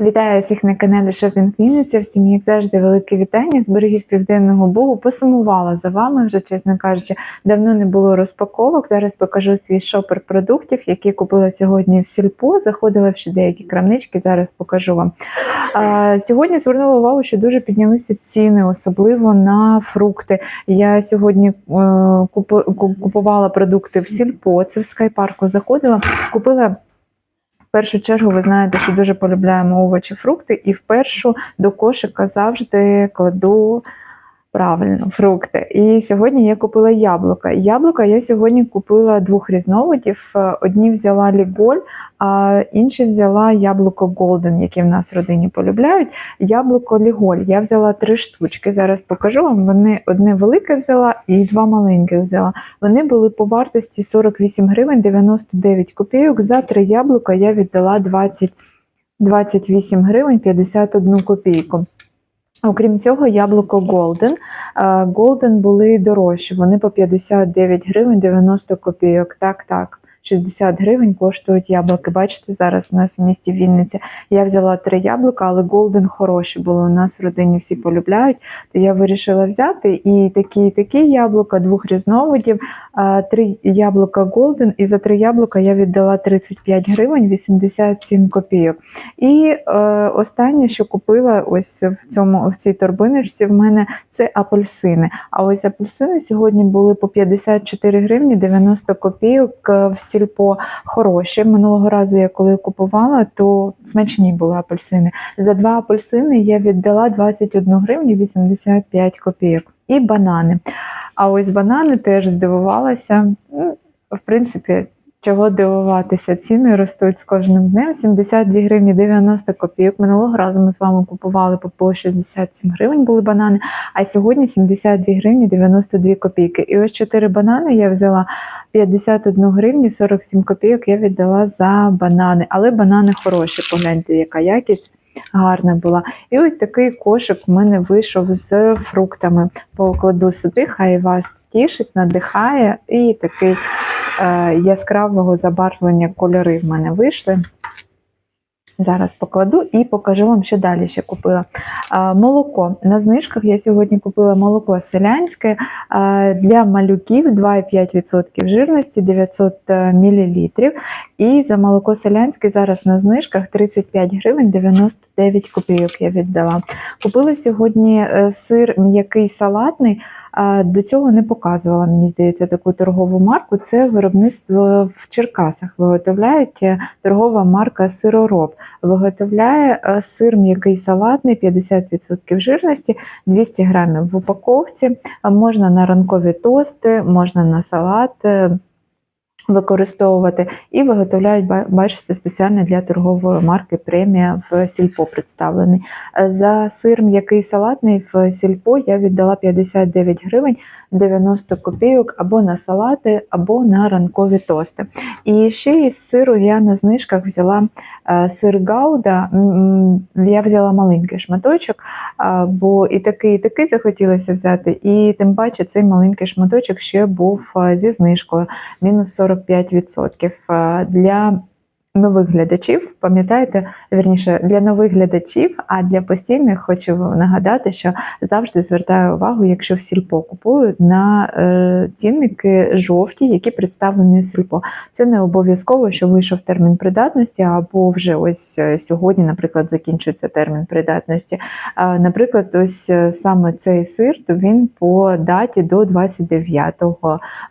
Вітаю всіх на каналі Шопінг Вінниця. Всім, як завжди, велике вітання з берегів Південного Бугу. Посумувала за вами вже, чесно кажучи, давно не було розпаковок. Зараз покажу свій шопер продуктів, які купила сьогодні в сільпо. Заходила в ще деякі крамнички. Зараз покажу вам. А, сьогодні звернула увагу, що дуже піднялися ціни, особливо на фрукти. Я сьогодні е, купу- купувала продукти в сільпо. Це в скайпарку заходила. Купила. Першу чергу ви знаєте, що дуже полюбляємо овочі, фрукти, і в першу до кошика завжди кладу правильно фрукти. І сьогодні я купила яблука. Яблука я сьогодні купила двох різновидів. Е, Одні взяла ліголь, а інші взяла яблуко Голден, яке в нас в родині полюбляють. Яблуко ліголь. Я взяла три штучки. Зараз покажу вам. Вони одне велике взяла і два маленькі взяла. Вони були по вартості 48 гривень 99 копійок. За три яблука я віддала 20, 28 гривень 51 копійку. Окрім цього, яблуко Голден. Голден були дорожчі, вони по 59 гривень 90 копійок. Так, так. 60 гривень коштують яблуки. Бачите, зараз у нас в місті Вінниця. Я взяла три яблука, але Golden хороші були. У нас в родині всі полюбляють. То я вирішила взяти і такі, і такі яблука, двох різновидів, три яблука Golden, і за три яблука я віддала 35 гривень 87 копійок. І е, останнє, що купила ось в цьому в цій торбиночці, в мене це апельсини. А ось апельсини сьогодні були по 54 гривні 90 копійок е, в сільпо хороші. Минулого разу я коли купувала, то смачні були апельсини. За два апельсини я віддала 21 гривню 85 копійок. І банани. А ось банани теж здивувалася. Ну, В принципі, чого дивуватися? Ціни ростуть з кожним днем. 72 гривні 90 копійок. Минулого разу ми з вами купували по- по 67 гривень були банани, а сьогодні 72 гривні 92 копійки. І ось 4 банани я взяла 51 гривню 47 копійок я віддала за банани. Але банани хороші, погляньте, яка якість. Гарна була. І ось такий кошик в мене вийшов з фруктами. Покладу сюди, хай вас тішить, надихає. І такий е, яскравого забарвлення кольори в мене вийшли. Зараз покладу і покажу вам, що далі ще купила. Молоко. На знижках я сьогодні купила молоко селянське для малюків 2,5% жирності 900 мл. І за молоко селянське зараз на знижках 35 гривень 99 копійок я віддала. Купила сьогодні е, сир м'який салатний. До цього не показувала, мені здається, таку торгову марку. Це виробництво в Черкасах. Виготовляють е, торгова марка Сиророб. Виготовляє е, сир м'який салатний, 50% жирності, 200 грамів в упаковці. Можна на ранкові тости, можна на салат. Використовувати і виготовляють, бачите, спеціально для торгової марки премія в сільпо представлений. За сир м'який салатний в сільпо я віддала 59 гривень 90 копійок або на салати, або на ранкові тости. І ще із сиру я на знижках взяла е, сир Гауда. Я взяла маленький шматочок, бо і такий, і такий захотілося взяти. І тим паче цей маленький шматочок ще був е, зі знижкою мінус 45%. Е, Для нових глядачів, пам'ятаєте, вірніше, для нових глядачів, а для постійних хочу нагадати, що завжди звертаю увагу, якщо в сільпо купую на е, цінники жовті, які представлені в сільпо. Це не обов'язково, що вийшов термін придатності, або вже ось е, сьогодні, наприклад, закінчується термін придатності. А, Наприклад, ось е, саме цей сир, то він по даті до 29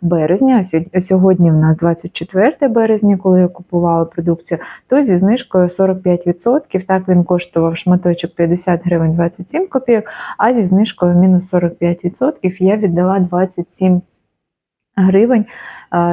березня. Сьогодні в нас 24 березня, коли я купувала продукцію, то зі знижкою 45%. Так він коштував шматочок 50 гривень 27 копійок, а зі знижкою мінус 45% я віддала 27 гривень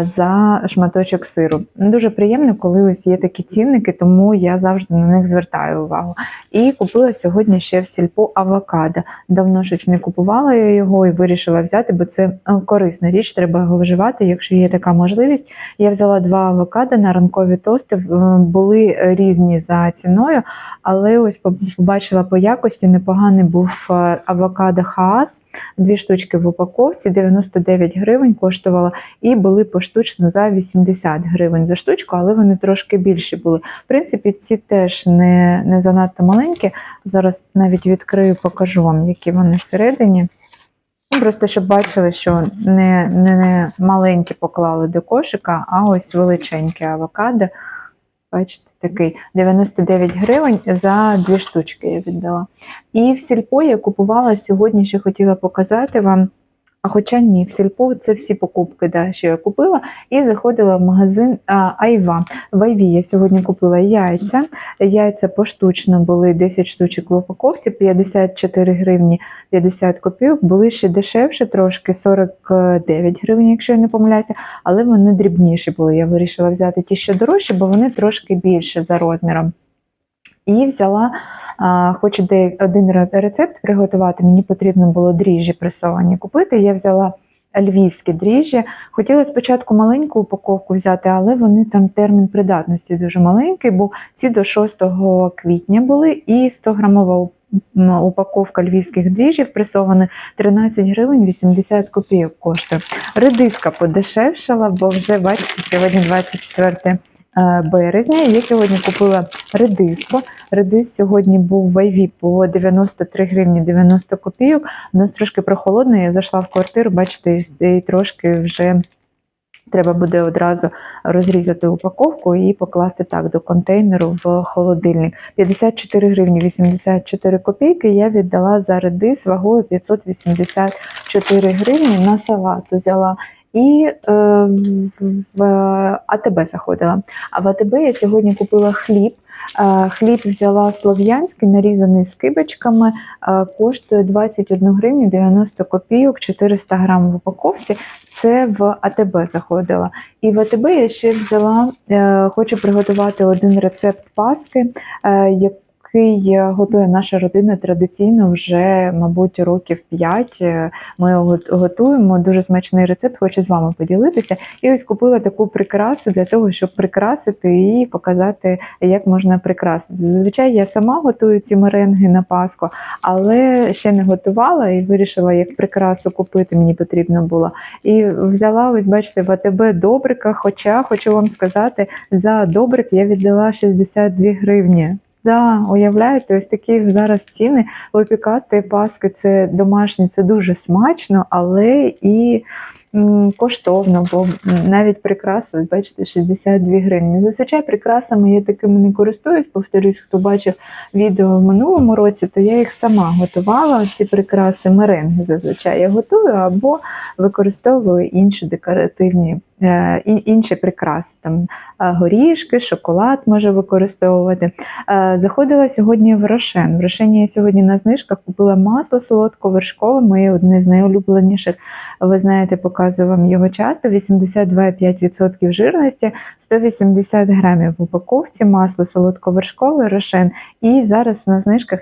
за шматочок сиру. Дуже приємно, коли ось є такі цінники, тому я завжди на них звертаю увагу. І купила сьогодні ще в сільпо авокадо. Давно щось не купувала я його і вирішила взяти, бо це е, корисна річ, треба його вживати, якщо є така можливість. Я взяла два авокадо на ранкові тости. Були різні за ціною, але ось побачила по якості непоганий був е, авокадо Хаас. Дві штучки в упаковці, 99 гривень коштувало, і були поштучно за 80 гривень за штучку, але вони трошки більші були. В принципі, ці теж не, не занадто маленькі. Зараз навіть відкрию, покажу вам, які вони всередині. Ну, Просто щоб бачили, що не, не, не маленькі поклали до кошика, а ось величенькі авокадо. Бачите, такий 99 гривень за дві штучки я віддала. І в сільпо я купувала сьогодні, ще хотіла показати вам. А хоча ні, в сільпо це всі покупки, да, що я купила, і заходила в магазин а, Айва. В Айві я сьогодні купила яйця. Яйця поштучно були 10 штучок в упаковці, 54 гривні 50 копійок. Були ще дешевше, трошки 49 гривень, якщо я не помиляюся, але вони дрібніші були. Я вирішила взяти ті, що дорожчі, бо вони трошки більше за розміром. І взяла, де один рецепт приготувати. Мені потрібно було дріжджі пресовані купити. Я взяла львівські дріжджі. Хотіла спочатку маленьку упаковку взяти, але вони там термін придатності дуже маленький, бо ці до 6 квітня були, і 100 грамова упаковка львівських дріжджів пресованих 13 гривень 80 копійок коштує. Редиска подешевшала, бо вже бачите, сьогодні 24 е, березня. Я сьогодні купила редиску. Редис сьогодні був в Айві по 93 гривні 90 копійок. У нас трошки прохолодно. Я зайшла в квартиру, бачите, і трошки вже. Треба буде одразу розрізати упаковку і покласти так до контейнеру в холодильник. 54 гривні 84 копійки я віддала за редис вагою 584 гривні на салат взяла. І е, в- АТБ заходила. А в АТБ я сьогодні купила хліб. Е, Хліб взяла слов'янський, нарізаний скибочками, е, коштує 21 гривню 90 копійок, 400 грам в упаковці. Це в АТБ заходила. І в АТБ я ще взяла, е, хочу приготувати один рецепт паски, який е, готує наша родина традиційно вже, мабуть, років 5. Ми його готуємо. Дуже смачний рецепт, хочу з вами поділитися. І ось купила таку прикрасу для того, щоб прикрасити і показати, як можна прикрасити. Зазвичай я сама готую ці меренги на Пасху, але ще не готувала і вирішила, як прикрасу купити мені потрібно було. І взяла, ось бачите, в АТБ добрика. Хоча хочу вам сказати, за добрик я віддала 62 гривні. Да, уявляєте, ось такі зараз ціни випікати паски це домашні, це дуже смачно, але і м, коштовно, бо навіть прикраси, ось бачите, 62 гривні. Зазвичай прикрасами я такими не користуюсь. Повторюсь, хто бачив відео в минулому році, то я їх сама готувала. Ці прикраси меренги зазвичай я готую або використовую інші декоративні. Е, Інші прикраси, там е, горішки, шоколад може використовувати. Е, Заходила сьогодні в Рошен. В Рошені я сьогодні на знижках купила масло солодко-вершкове, моє одне з найулюбленіших. Ви знаєте, показую вам його часто. 82,5% жирності, 180 грамів в упаковці, масло солодко-вершкове Рошен. І зараз на знижках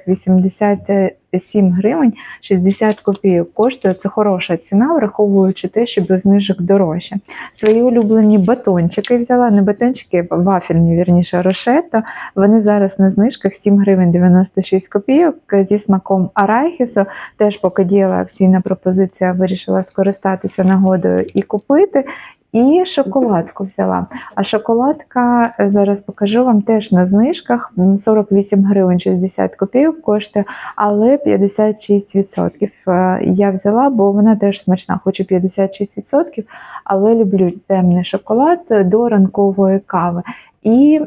87 гривень 60 копійок коштує. Це хороша ціна, враховуючи те, що без знижок дорожче. Свої улюблені батончики взяла, не батончики, вафельні, вірніше, рошето. Вони зараз на знижках 7 гривень 96 копійок зі смаком арахісу. Теж поки діяла акційна пропозиція, вирішила скористатися нагодою і купити. І шоколадку взяла. А шоколадка е, зараз покажу вам теж на знижках. 48 гривень 60 копійок коштує, але 56% е, я взяла, бо вона теж смачна. Хочу 56%, але люблю темний шоколад до ранкової кави. І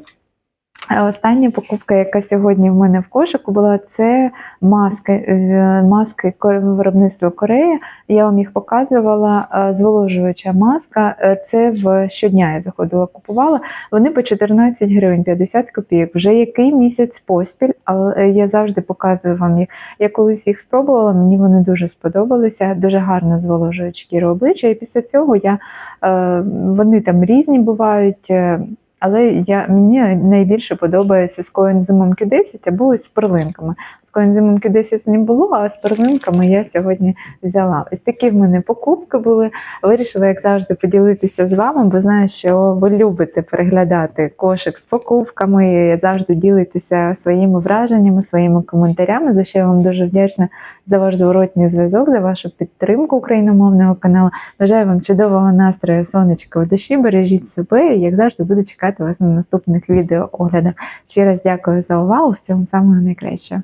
остання покупка, яка сьогодні в мене в кошику була, це маски, е, маски виробництва Корея. Я вам їх показувала. Зволожуюча маска. е, Це в щодня я заходила, купувала. Вони по 14 гривень 50 копійок. Вже який місяць поспіль, але я завжди показую вам їх. Я колись їх спробувала, мені вони дуже сподобалися. Дуже гарно зволожують шкіру обличчя. І після цього я е, вони там різні бувають. Але я, мені найбільше подобається з коензимом Q10 або з перлинками. Коензимом Q10 не було, а з перлинками я сьогодні взяла. Ось такі в мене покупки були. Вирішила, як завжди, поділитися з вами, бо знаю, що ви любите переглядати кошик з покупками, завжди ділитеся своїми враженнями, своїми коментарями. За що я вам дуже вдячна за ваш зворотній зв'язок, за вашу підтримку україномовного каналу. Бажаю вам чудового настрою, сонечка в душі. Бережіть себе і, як завжди, буду чекати вас на наступних відеооглядах. Ще раз дякую за увагу. Всього самого найкращого.